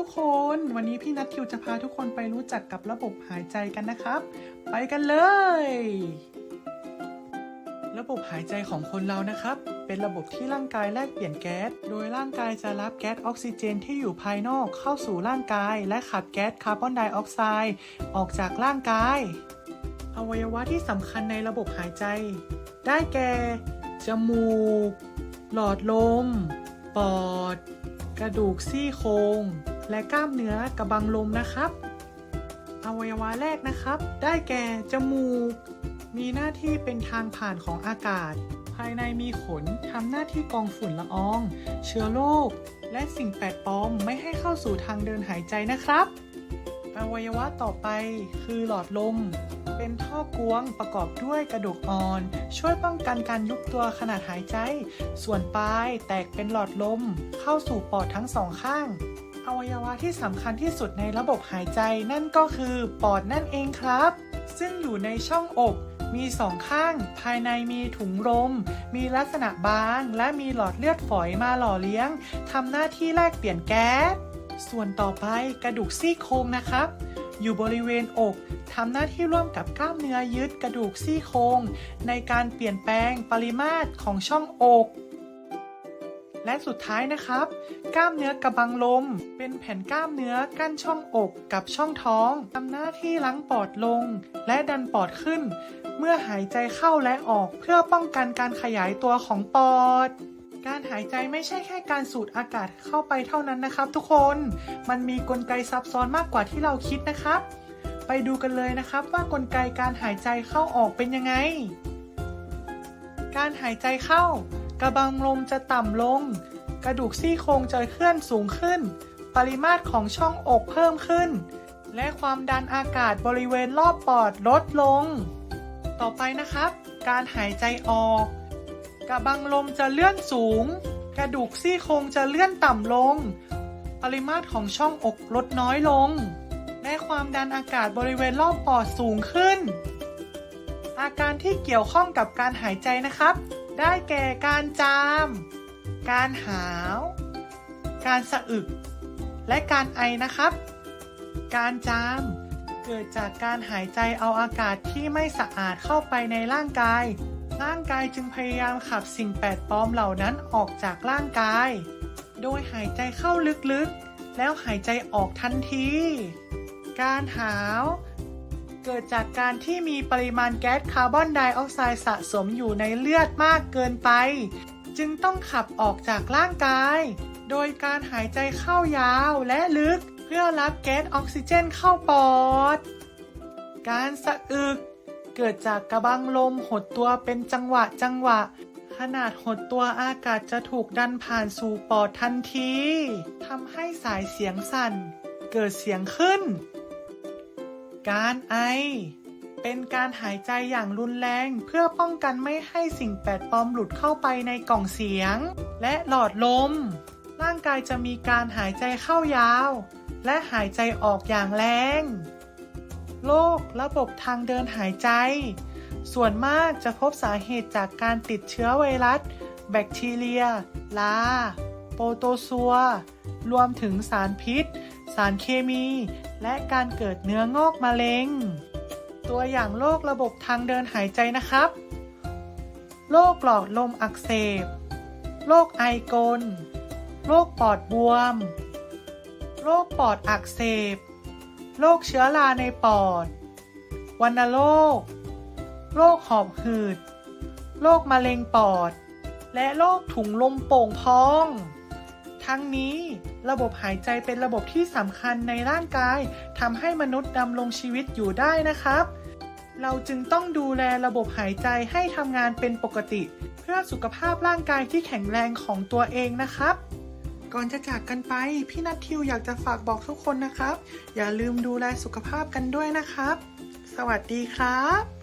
ทุกคน วันนี้พี่นัททิวจะพาทุกคนไปรู้จักกับระบบหายใจกันนะครับ ไปกันเลย ระบบหายใจของคนเรานะครับ เป็นระบบที่ร่างกายแลกเปลี่ยนแก๊ส โดยร่างกายจะรับแก๊สออกซิเจนที่อยู่ภายนอกเข้าสู่ร่างกาย และขับแก๊สคาร์บอนไดออกไซด์ออกจากร่างกาย อวัยวะที่สำคัญในระบบหายใจ ได้แก่ จมูก หลอดลม ปอดกระดูกซี่โครง และกล้ามเนื้อกระบังลมนะครับ อวัยวะแรกนะครับ ได้แก่จมูก มีหน้าที่เป็นทางผ่านของอากาศ ภายในมีขนทำหน้าที่กองฝุ่นละออง เชื้อโรคและสิ่งแปลกปลอมไม่ให้เข้าสู่ทางเดินหายใจนะครับ อวัยวะต่อไปคือหลอดลม เป็นท่อกวงประกอบด้วยกระดูกอ่อน ช่วยป้องกันการยุบตัวขณะหายใจ ส่วนปลายแตกเป็นหลอดลม เข้าสู่ปอดทั้งสองข้าง อวัยวะที่สำคัญที่สุดในระบบหายใจนั่นก็คือปอดนั่นเองครับ ซึ่งอยู่ในช่องอก มีสองข้าง ภายในมีถุงลม มีลักษณะบาง และมีหลอดเลือดฝอยมาหล่อเลี้ยงทำหน้าที่แลกเปลี่ยนแก๊ส ส่วนต่อไปกระดูกซี่โครงนะครับ อยู่บริเวณอกทำหน้าที่ร่วมกับกล้ามเนื้อยึดกระดูกซี่โครงในการเปลี่ยนแปลงปริมาตรของช่องอก และสุดท้ายนะครับ กล้ามเนื้อกระบังลม เป็นแผ่นกล้ามเนื้อกั้นช่องอกกับช่องท้องทำหน้าที่ล้างปอดลง และดันปอดขึ้น เมื่อหายใจเข้าและออกเพื่อป้องกันการขยายตัวของปอด การหายใจไม่ใช่แค่การสูดอากาศเข้าไปเท่านั้นนะครับ ทุกคน มันมีกลไกซับซ้อนมากกว่าที่เราคิดนะครับ ไปดูกันเลยนะครับว่ากลไกการหายใจเข้าออกเป็นยังไง การหายใจเข้า กระบังลมจะต่ำลง กระดูกซี่โครงจะเคลื่อนสูงขึ้น ปริมาตรของช่องอกเพิ่มขึ้น และความดันอากาศบริเวณรอบปอดลดลง ต่อไปนะครับ การหายใจออก กระบังลมจะเลื่อนสูง กระดูกซี่โครงจะเลื่อนต่ำลง ปริมาตรของช่องอกลดน้อยลง และความดันอากาศบริเวณรอบปอดสูงขึ้น อาการที่เกี่ยวข้องกับการหายใจนะครับ ได้แก่การจาม การหาว การสะอึก และการไอนะครับ การจาม เกิดจากการหายใจเอาอากาศที่ไม่สะอาดเข้าไปในร่างกาย ร่างกายจึงพยายามขับสิ่งแปลกปลอมเหล่านั้นออกจากร่างกาย โดยหายใจเข้าลึกๆ แล้วหายใจออกทันที การหาว เกิดจากการที่มีปริมาณแก๊สคาร์บอนไดออกไซด์สะสมอยู่ในเลือดมากเกินไป จึงต้องขับออกจากร่างกาย โดยการหายใจเข้ายาวและลึกเพื่อรับแก๊สออกซิเจนเข้าปอด การสะอึก เกิดจากกระบังลมหดตัวเป็นจังหวะจังหวะ ขนาดหดตัวอากาศจะถูกดันผ่านสู่ปอดทันทีทำให้สายเสียงสั่น เกิดเสียงขึ้น การไอ เป็นการหายใจอย่างรุนแรงเพื่อป้องกันไม่ให้สิ่งแปลกปลอมหลุดเข้าไปในกล่องเสียง และหลอดลม ร่างกายจะมีการหายใจเข้ายาว และหายใจออกอย่างแรง โรคระบบทางเดินหายใจ ส่วนมากจะพบสาเหตุจากการติดเชื้อไวรัส แบคทีเรีย ลา โปรโตซัว รวมถึงสารพิษ สารเคมี และการเกิดเนื้องอกมะเร็ง ตัวอย่างโรคระบบทางเดินหายใจนะครับ โรคหลอดลมอักเสบ โรคไอกล โรคปอดบวม โรคปอดอักเสบ โรคเชื้อราในปอด วัณโรค โรคหอบหืด โรคมะเร็งปอด และโรคถุงลมโป่งพอง ทั้งนี้ ระบบหายใจเป็นระบบที่สำคัญในร่างกายทำให้มนุษย์ดำรงชีวิตอยู่ได้นะครับ เราจึงต้องดูแลระบบหายใจให้ทำงานเป็นปกติ เพื่อสุขภาพร่างกายที่แข็งแรงของตัวเองนะครับก่อนจะจากกันไป พี่นัททิวอยากจะฝากบอกทุกคนนะครับ อย่าลืมดูแลสุขภาพกันด้วยนะครับ สวัสดีครับ